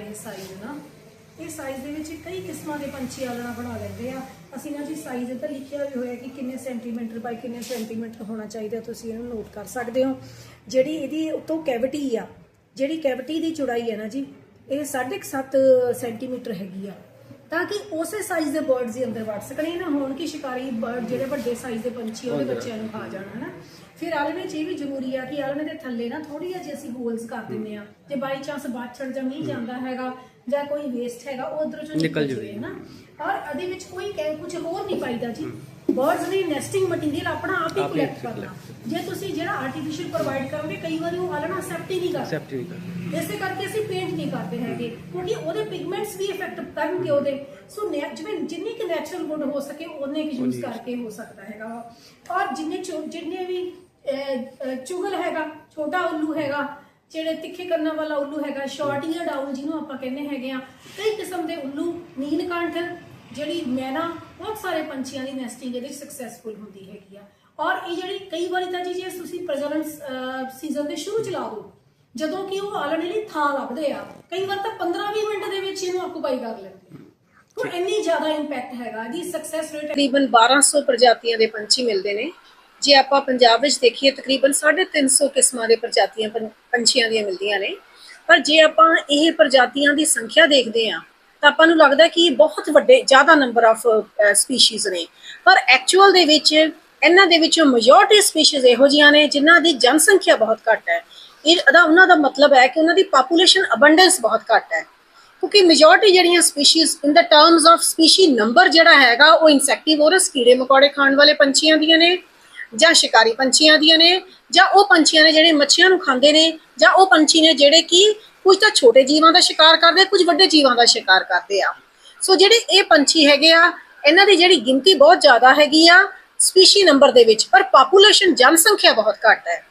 ਇਹ ਸਾਈਜ਼ ਨਾ। ਇਹ ਸਾਈਜ਼ ਦੇ ਵਿੱਚ ਕਈ ਕਿਸਮਾਂ ਦੇ ਪੰਛੀ ਆਲਣਾ ਬਣਾ ਲੈਂਦੇ ਆ। ਅਸੀਂ ਨਾ ਜੀ ਸਾਈਜ਼ ਇੱਧਰ ਲਿਖਿਆ ਵੀ ਹੋਇਆ ਕਿ ਕਿੰਨੇ ਸੈਂਟੀਮੀਟਰ ਬਾਈ ਕਿੰਨੇ ਸੈਂਟੀਮੀਟਰ ਹੋਣਾ ਚਾਹੀਦਾ, ਤੁਸੀਂ ਇਹਨੂੰ ਨੋਟ ਕਰ ਸਕਦੇ ਹੋ। ਜਿਹੜੀ ਇਹਦੀ ਉੱਤੋਂ ਕੈਵਿਟੀ ਆ, ਜਿਹੜੀ ਕੈਵਿਟੀ ਦੀ ਚੌੜਾਈ ਹੈ ਨਾ ਜੀ, ਇਹ 7.5 ਸੈਂਟੀਮੀਟਰ ਹੈਗੀ ਆ। ਤਾਂ ਕਿ ਉਸੇ ਸਾਈਜ਼ ਦੇ ਬਰਡਸ ਦੇ ਅੰਦਰ ਵੜ ਸਕਣ। ਇਹ ਨਾ ਹੋਣ ਕਿ ਸ਼ਿਕਾਰੀ ਬਰਡ ਜਿਹੜੇ ਵੱਡੇ ਸਾਈਜ਼ ਦੇ ਪੰਛੀ ਉਹਦੇ ਬੱਚਿਆਂ ਨੂੰ ਖਾ ਜਾਣ ਹਨਾ? ਫਿਰ ਆਲਣੇ 'ਚ ਇਹ ਵੀ ਜ਼ਰੂਰੀ ਆ ਕਿ ਆਲਣੇ ਦੇ ਥੱਲੇ ਨਾ ਥੋੜੀ ਜਿਹੀ ਅਸੀਂ ਹੋਲਸ ਕਰ ਦਿੰਦੇ ਆ। ਤੇ ਬਾਈ ਚਾਂਸ ਬਾਛੜ ਜਾਂ ਨਹੀਂ ਜਾਂਦਾ ਹੈਗਾ ਜਾਂ ਕੋਈ ਵੇਸਟ ਹੈਗਾ ਉਹ ਉਧਰੋਂ ਚੋਂ ਨਿਕਲ ਜਾਵੇ ਨਾ ਔਰ ਇਹਦੇ ਵਿੱਚ ਕੋਈ ਕੁਝ ਹੋਰ ਨਹੀਂ ਪਾਈਦਾ ਜੀ। ਬਰਡਸ ਨੇ ਨੈਸਟਿੰਗ ਮਟੀਰੀਅਲ ਆਪਣਾ ਆਪ ਹੀ ਕਲੈਕਟ ਕਰਨਾ। ਜੇ ਤੁਸੀਂ ਜਿਹੜਾ ਆਰਟੀਫੀਸ਼ੀਅਲ ਪ੍ਰੋਵਾਈਡ ਕਰੋਗੇ ਕਈ ਵਾਰੀ ਉਹ ਆਲਣਾ ਅਸੈਪਟ ਹੀ ਨਹੀਂ ਕਰਦਾ। ਐਕਸੈਪਟ ਨਹੀਂ ਕਰ ਇਸੇ ਕਰਕੇ ਅਸੀਂ ਪੇਂਟ ਨਹੀਂ ਕਰਦੇ ਹੈਗੇ ਕਿਉਂਕਿ ਉਹਦੇ ਪਿਗਮੈਂਟਸ ਵੀ ਇਫੈਕਟ ਕਰਨਗੇ ਉਹਦੇ। ਸੋ ਜਿਵੇਂ ਜਿੰਨੀ ਕਿ ਨੈਚੁਰਲ ਵੁੱਡ ਹੋ ਸਕੇ ਉਹਨੇ ਕਿ ਯੂਜ਼ ਕਰਕੇ ਹੋ ਸਕਦਾ ਹੈਗਾ। ਔਰ ਜਿੰਨੇ ਜਿੰਨੇ ਵੀ ਚੁਗਲ ਹੈਗਾ ਛੋਟਾ ਉੱਲੂ ਹੈਗਾ ਜਿਹੜੇ ਤਿੱਖੇ ਕੰਨਾਂ ਵਾਲਾ ਉੱਲੂ ਹੈਗਾ ਸ਼ਾਰਟ ਈਅਰ ਆਊਲ ਜਿਹਨੂੰ ਆਪਾਂ ਕਹਿੰਦੇ ਹੈਗੇ ਆ ਕਈ ਕਿਸਮ ਦੇ ਉੱਲੂ ਨੀਲਕੰਠ ਜਿਹੜੀ ਮੈਨਾ ਬਹੁਤ ਸਾਰੇ ਪੰਛੀਆਂ ਦੀ ਨੈਸਟਿੰਗ ਇਹਦੇ ਸਕਸੈਸਫੁਲ ਹੁੰਦੀ ਹੈਗੀ ਆ। ਔਰ ਇਹ ਜਿਹੜੀ ਕਈ ਵਾਰੀ ਤਾਂ ਜੀ ਜੇ ਤੁਸੀਂ ਪ੍ਰਜਨਨ ਸੀਜ਼ਨ ਦੇ ਸ਼ੁਰੂ ਚ ਲਾ ਦਿਓ ਜਦੋਂ ਕਿ ਉਹ ਆਲਣੇ ਲਈ ਥਾਂ ਲੱਭਦੇ ਆ ਕਈ ਵਾਰ ਤਾਂ 15-20 ਮਿੰਟ ਦੇ ਵਿੱਚ ਇਹਨੂੰ ਆਕੂਪਾਈ ਕਰ ਲੈਂਦੇ ਆ। ਤਾਂ ਇੰਨੀ ਜ਼ਿਆਦਾ ਇੰਪੈਕਟ ਹੈਗਾ ਦੀ ਸਕਸੈਸ ਰੇਟ ਤਕਰੀਬਨ 1200 ਪ੍ਰਜਾਤੀਆਂ ਦੇ ਪੰਛੀ ਮਿਲਦੇ ਨੇ। ਜੇ ਆਪਾਂ ਪੰਜਾਬ ਵਿੱਚ ਦੇਖੀਏ ਤਕਰੀਬਨ 350 ਕਿਸਮਾਂ ਦੇ ਪ੍ਰਜਾਤੀਆਂ ਪੰਛੀਆਂ ਦੀਆਂ ਮਿਲਦੀਆਂ ਨੇ। ਪਰ ਜੇ ਆਪਾਂ ਇਹ ਪ੍ਰਜਾਤੀਆਂ ਦੀ ਸੰਖਿਆ ਦੇਖਦੇ ਹਾਂ ਤਾਂ ਆਪਾਂ ਨੂੰ ਲੱਗਦਾ ਕਿ ਬਹੁਤ ਵੱਡੇ, ਜ਼ਿਆਦਾ ਨੰਬਰ ਆਫ ਸਪੀਸੀਜ਼ ਨੇ। ਪਰ ਐਕਚੁਅਲ ਦੇ ਵਿੱਚ, ਇਹਨਾਂ ਦੇ ਵਿੱਚੋਂ ਮੈਜੋਰਟੀ ਸਪੀਸੀਜ਼ ਇਹੋ ਜਿਹੀਆਂ ਨੇ ਜਿਨ੍ਹਾਂ ਦੀ ਜਨਸੰਖਿਆ ਬਹੁਤ ਘੱਟ ਹੈ। ਇਹ ਉਹਦਾ ਉਹਨਾਂ ਦਾ ਮਤਲਬ ਹੈ ਕਿ ਉਹਨਾਂ ਦੀ ਪਾਪੂਲੇਸ਼ਨ ਅਬੰਡੈਂਸ ਬਹੁਤ ਘੱਟ ਹੈ। ਕਿਉਂਕਿ ਮੈਜੋਰਟੀ ਜਿਹੜੀਆਂ species in the terms of species number ਜਿਹੜਾ ਹੈਗਾ, ਉਹ ਇਨਸੈਕਟੀਵੋਰਸ ਕੀੜੇ ਮਕੌੜੇ ਖਾਣ ਵਾਲੇ ਪੰਛੀਆਂ ਦੀਆਂ ਨੇ, ਜਾਂ ਸ਼ਿਕਾਰੀ ਪੰਛੀਆਂ ਦੀਆਂ ਨੇ, ਜਾਂ ਉਹ ਪੰਛੀਆਂ ਨੇ ਜਿਹੜੇ ਮੱਛੀਆਂ ਨੂੰ ਖਾਂਦੇ ਨੇ, ਜਾਂ ਉਹ ਪੰਛੀ ਨੇ ਜਿਹੜੇ ਕਿ ਕੁਝ ਤਾਂ ਛੋਟੇ ਜੀਵਾਂ ਦਾ ਸ਼ਿਕਾਰ ਕਰਦੇ ਕੁਝ ਵੱਡੇ ਜੀਵਾਂ ਦਾ ਸ਼ਿਕਾਰ ਕਰਦੇ ਆ। ਸੋ ਜਿਹੜੇ ਇਹ ਪੰਛੀ ਹੈਗੇ ਆ, ਇਹਨਾਂ ਦੀ ਜਿਹੜੀ ਗਿਣਤੀ ਬਹੁਤ ਜ਼ਿਆਦਾ ਹੈਗੀ ਆ, ਸਪੀਸ਼ੀ ਨੰਬਰ ਦੇ ਵਿੱਚ, ਪਰ ਪਾਪੂਲੇਸ਼ਨ ਜਨਸੰਖਿਆ ਬਹੁਤ ਘੱਟ ਹੈ।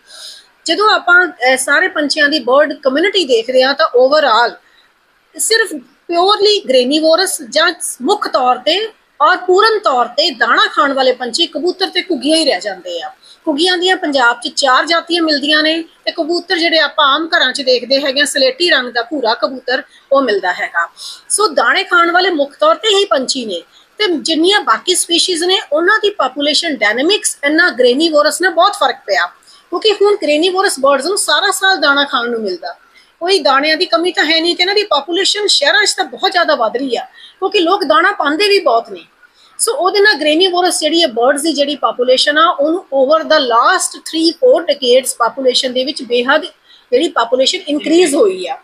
ਜਦੋਂ ਆਪਾਂ ਸਾਰੇ ਪੰਛੀਆਂ ਦੀ ਬਰਡ ਕਮਿਊਨਿਟੀ ਦੇਖਦੇ ਆ ਤਾਂ ਓਵਰਆਲ ਸਿਰਫ ਪਿਓਰਲੀ ਗ੍ਰੇਨੀਵੋਰਸ ਜਾਂ ਮੁੱਖ ਤੌਰ ਤੇ ਔਰ ਪੂਰਨ ਤੌਰ ਤੇ ਦਾਣਾ ਖਾਣ ਵਾਲੇ ਪੰਛੀ ਕਬੂਤਰ ਤੇ ਘੁੱਗੀਆਂ ਹੀ ਰਹਿ ਜਾਂਦੇ ਆ। ਘੁੱਗੀਆਂ ਦੀਆਂ ਪੰਜਾਬ 'ਚ ਚਾਰ ਜਾਤੀਆਂ ਮਿਲਦੀਆਂ ਨੇ ਤੇ ਕਬੂਤਰ ਜਿਹੜੇ ਆਪਾਂ ਆਮ ਘਰਾਂ 'ਚ ਦੇਖਦੇ ਹੈਗੇ ਸਲੇਟੀ ਰੰਗ ਦਾ ਭੂਰਾ ਕਬੂਤਰ, ਉਹ ਮਿਲਦਾ ਹੈਗਾ। ਸੋ ਦਾਣੇ ਖਾਣ ਵਾਲੇ ਮੁੱਖ ਤੌਰ ਤੇ ਹੀ ਪੰਛੀ ਨੇ ਤੇ ਜਿੰਨੀਆਂ ਬਾਕੀ ਸਪੀਸੀਜ਼ ਨੇ, ਉਹਨਾਂ ਦੀ ਪਾਪੂਲੇਸ਼ਨ ਡਾਇਨਾਮਿਕਸ ਇਹਨਾਂ ਗ੍ਰੇਨੀਵੋਰਸ ਨਾਲ ਬਹੁਤ ਫ਼ਰਕ ਪਿਆ। ਕਿਉਂਕਿ ਹੁਣ ਗ੍ਰੇਨੀਵੋਰਸ ਬਰਡਸ ਨੂੰ ਸਾਰਾ ਸਾਲ ਦਾਣਾ ਖਾਣ ਨੂੰ ਮਿਲਦਾ। ਕੋਈ ਦਾਣਿਆਂ ਦੀ ਕਮੀ ਤਾਂ ਹੈ ਨਹੀਂ ਤੇ ਇਹਨਾਂ ਦੀ ਪਾਪੂਲੇਸ਼ਨ ਸ਼ਹਿਰਾਂ 'ਚ ਤਾਂ ਬਹੁਤ ਜ਼ਿਆਦਾ ਵੱਧ ਰਹੀ ਆ, ਕਿਉਂਕਿ ਲੋਕ ਦਾਣਾ ਪਾਉਂਦੇ ਵੀ ਬਹੁਤ ਨੇ। ਸੋ ਉਹਦੇ ਨਾਲ ਗ੍ਰੇਨੀਵੋਰਸ ਜਿਹੜੀ ਹੈ ਬਰਡਸ ਦੀ ਜਿਹੜੀ ਪਾਪੂਲੇਸ਼ਨ ਆ, ਉਹਨੂੰ over the last 3-4 decades population ਦੇ ਵਿੱਚ ਬੇਹੱਦ ਜਿਹੜੀ ਪਾਪੂਲੇਸ਼ਨ ਇਨਕਰੀਜ਼ ਹੋਈ ਆ।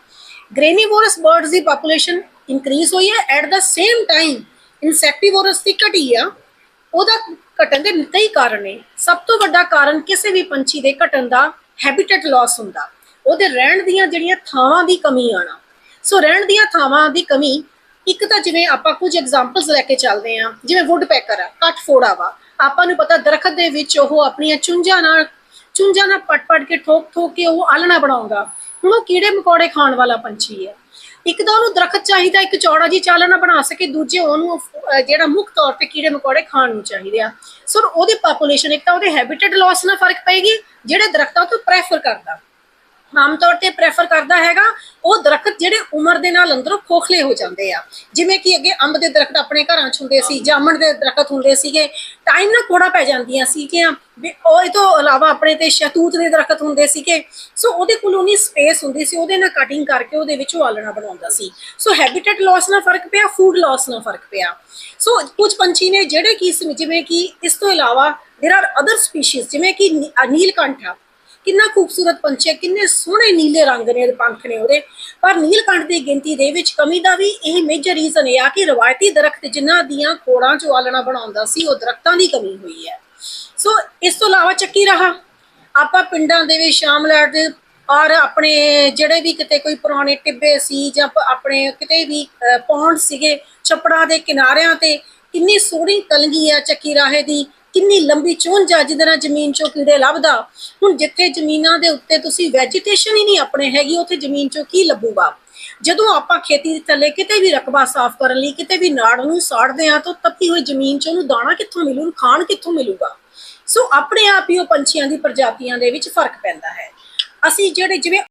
ਗ੍ਰੇਨੀਵੋਰਸ ਬਰਡਸ ਦੀ ਪਾਪੂਲੇਸ਼ਨ ਇਨਕਰੀਜ਼ ਹੋਈ ਹੈ at the same time insectivorous ਦੀ ਘਟੀ ਆ, ਉਹਦਾ ਘਟਣ ਦੇ ਕਈ ਕਾਰਨ ਨੇ। ਸਭ ਤੋਂ ਵੱਡਾ ਕਾਰਨ ਕਿਸੇ ਵੀ ਪੰਛੀ ਦੇ ਘਟਣ ਦਾ ਹੈਬਿਟੇਟ ਲਾਸ ਹੁੰਦਾ। ਉਹਦੇ ਰਹਿਣ ਦੀਆਂ ਜਿਹੜੀਆਂ ਥਾਵਾਂ ਦੀ ਕਮੀ ਆਣਾ ਸੋ ਰਹਿਣ ਦੀਆਂ ਥਾਵਾਂ ਦੀ ਕਮੀ, ਇੱਕ ਤਾਂ ਜਿਵੇਂ ਆਪਾਂ ਕੁਝ ਐਗਜ਼ਾਮਪਲਸ ਲੈ ਕੇ ਚੱਲਦੇ ਆ ਜਿਵੇਂ ਵੁੱਡ ਪੈਕਰ ਆ, ਕੱਟ ਫੋੜਾ ਵਾ। ਆਪਾਂ ਨੂੰ ਪਤਾ ਦਰਖਤ ਦੇ ਵਿੱਚ ਉਹ ਆਪਣੀਆਂ ਚੁੰਝਾਂ ਨਾਲ ਚੁੰਝਾਂ ਨਾਲ ਪਟ-ਪਟ ਕੇ ਠੋਕ-ਠੋਕ ਕੇ ਉਹ ਆਲਣਾ ਬਣਾਉਂਦਾ। ਹੁਣ ਉਹ ਕੀੜੇ ਮਕੌੜੇ ਖਾਣ ਵਾਲਾ ਪੰਛੀ ਹੈ। ਇੱਕ ਤਾਂ ਉਹਨੂੰ ਦਰਖਤ ਚਾਹੀਦਾ, ਇੱਕ ਚੌੜਾ ਜੀ ਚਾਲਣਾ ਬਣਾ ਸਕੇ, ਦੂਜੇ ਉਹਨੂੰ ਜਿਹੜਾ ਮੁੱਖ ਤੌਰ ਤੇ ਕੀੜੇ ਮਕੌੜੇ ਖਾਣ ਨੂੰ ਚਾਹੀਦੇ ਆ। ਸੋ ਉਹਦੀ ਪਾਪੂਲੇਸ਼ਨ ਇੱਕ ਤਾਂ ਉਹਦੇ ਹੈਬਿਟੇਟ ਲਾਸ ਨਾਲ ਫ਼ਰਕ ਪਏਗੀ, ਜਿਹੜੇ ਦਰਖਤਾਂ ਤੋਂ ਪ੍ਰੈਫਰ ਕਰਦਾ। ਆਮ ਤੌਰ ਤੇ ਪ੍ਰੈਫਰ ਕਰਦਾ ਹੈਗਾ ਉਹ ਦਰਖਤ ਜਿਹੜੇ ਉਮਰ ਦੇ ਨਾਲ ਅੰਦਰੋਂ ਖੋਖਲੇ ਹੋ ਜਾਂਦੇ ਆ ਜਿਵੇਂ ਕਿ ਅੱਗੇ ਅੰਬ ਦੇ ਦਰਖਤ ਆਪਣੇ ਘਰਾਂ 'ਚ ਹੁੰਦੇ ਸੀ ਜਾਮਣ ਦੇ ਦਰਖਤ ਹੁੰਦੇ ਸੀਗੇ ਟਾਈਮ ਨਾਲ ਕੋੜਾ ਪੈ ਜਾਂਦੀਆਂ ਸੀਗੀਆਂ ਵੀ ਉਹ ਇਹ ਤੋਂ ਇਲਾਵਾ ਆਪਣੇ ਤੇ ਸ਼ਤੂਤ ਦੇ ਦਰਖਤ ਹੁੰਦੇ ਸੀਗੇ ਸੋ ਉਹਦੇ ਕੋਲ ਉਨੀ ਸਪੇਸ ਹੁੰਦੀ ਸੀ ਉਹਦੇ ਨਾਲ ਕਟਿੰਗ ਕਰਕੇ ਉਹਦੇ ਵਿੱਚ ਉਹ ਆਲਣਾ ਬਣਾਉਂਦਾ ਸੀ ਸੋ ਹੈਬਿਟੇਟ ਲਾਸ ਨਾਲ ਫਰਕ ਪਿਆ ਫੂਡ ਲਾਸ ਨਾਲ ਫਰਕ ਪਿਆ ਸੋ ਕੁਝ ਪੰਛੀ ਨੇ ਜਿਹੜੇ ਕਿ ਇਸ ਜਿਵੇਂ ਕਿ ਇਸ ਤੋਂ ਇਲਾਵਾ देयर आर ਅਦਰ ਸਪੀਸੀਜ਼ ਜਿਵੇਂ ਕਿ ਨੀ- ਅ, ਨੀਲਕੰਠ ਆ ਕਿੰਨਾ ਖੂਬਸੂਰਤ ਪੰਛੀ ਹੈ ਕਿੰਨੇ ਸੋਹਣੇ ਨੀਲੇ ਰੰਗ ਨੇ, ਪੰਖ ਨੇ ਉਹਦੇ। ਪਰ ਨੀਲਕੰਠ ਦੀ ਗਿਣਤੀ ਦੇ ਵਿੱਚ ਕਮੀ ਦਾ ਵੀ ਇਹ ਮੇਜਰ ਰੀਜ਼ਨ ਇਹ ਆ ਕਿ ਰਵਾਇਤੀ ਦਰਖਤ ਜਿਨ੍ਹਾਂ ਦੀਆਂ ਕੋੜਾਂ ਚੋਂ ਆਲਣਾ ਬਣਾਉਂਦਾ ਸੀ, ਉਹ ਦਰਖਤਾਂ ਦੀ ਕਮੀ ਹੋਈ ਹੈ। ਸੋ ਇਸ ਤੋਂ ਇਲਾਵਾ ਚੱਕੀ ਰਹਾ। ਆਪਾਂ ਪਿੰਡਾਂ ਦੇ ਵਿੱਚ ਸ਼ਾਮਲਾਟ ਦੇ ਔਰ ਆਪਣੇ ਜਿਹੜੇ ਵੀ ਕਿਤੇ ਕੋਈ ਪੁਰਾਣੇ ਟਿੱਬੇ ਸੀ ਜਾਂ ਆਪਣੇ ਕਿਤੇ ਵੀ ਪੌਂਡ ਸੀਗੇ, ਛੱਪੜਾਂ ਦੇ ਕਿਨਾਰਿਆਂ ਤੇ ਕਿੰਨੀ ਸੋਹਣੀ ਕਲਗੀ ਆ ਚੱਕੀ ਰਾਹੇ ਦੀ। ਕਿੰਨੀ ਲੰਬੀ ਚੁੰਝ ਆ ਜਿਹਦੇ ਨਾਲ ਜ਼ਮੀਨ ਚੋਂ ਕੀੜੇ ਲੱਭਦਾ? ਹੁਣ ਜਿੱਥੇ ਜ਼ਮੀਨਾਂ ਦੇ ਉੱਤੇ ਤੁਸੀਂ ਵੈਜੀਟੇਸ਼ਨ ਹੀ ਨਹੀਂ ਆਪਣੇ ਹੈਗੀ, ਉੱਥੇ ਜ਼ਮੀਨ ਚੋਂ ਕੀ ਲੱਭੂਗਾ? ਜਦੋਂ ਆਪਾਂ ਖੇਤੀ ਦੇ ਥੱਲੇ ਕਿਤੇ ਵੀ ਰਕਬਾ ਸਾਫ਼ ਕਰਨ ਲਈ ਕਿਤੇ ਵੀ ਨਾੜ ਨੂੰ ਸਾੜਦੇ ਆ ਤਾਂ ਤਪੀ ਹੋਈ ਜ਼ਮੀਨ ਚੋਂ ਉਹਨੂੰ ਦਾਣਾ ਕਿੱਥੋਂ ਮਿਲੂ, ਖਾਣ ਕਿੱਥੋਂ ਮਿਲੂਗਾ? ਸੋ ਆਪਣੇ ਆਪ ਹੀ ਉਹ ਪੰਛੀਆਂ ਦੀ ਪ੍ਰਜਾਤੀਆਂ ਦੇ ਵਿੱਚ ਫ਼ਰਕ ਪੈਂਦਾ ਹੈ। ਅਸੀਂ ਜਿਹੜੇ ਜਿਵੇਂ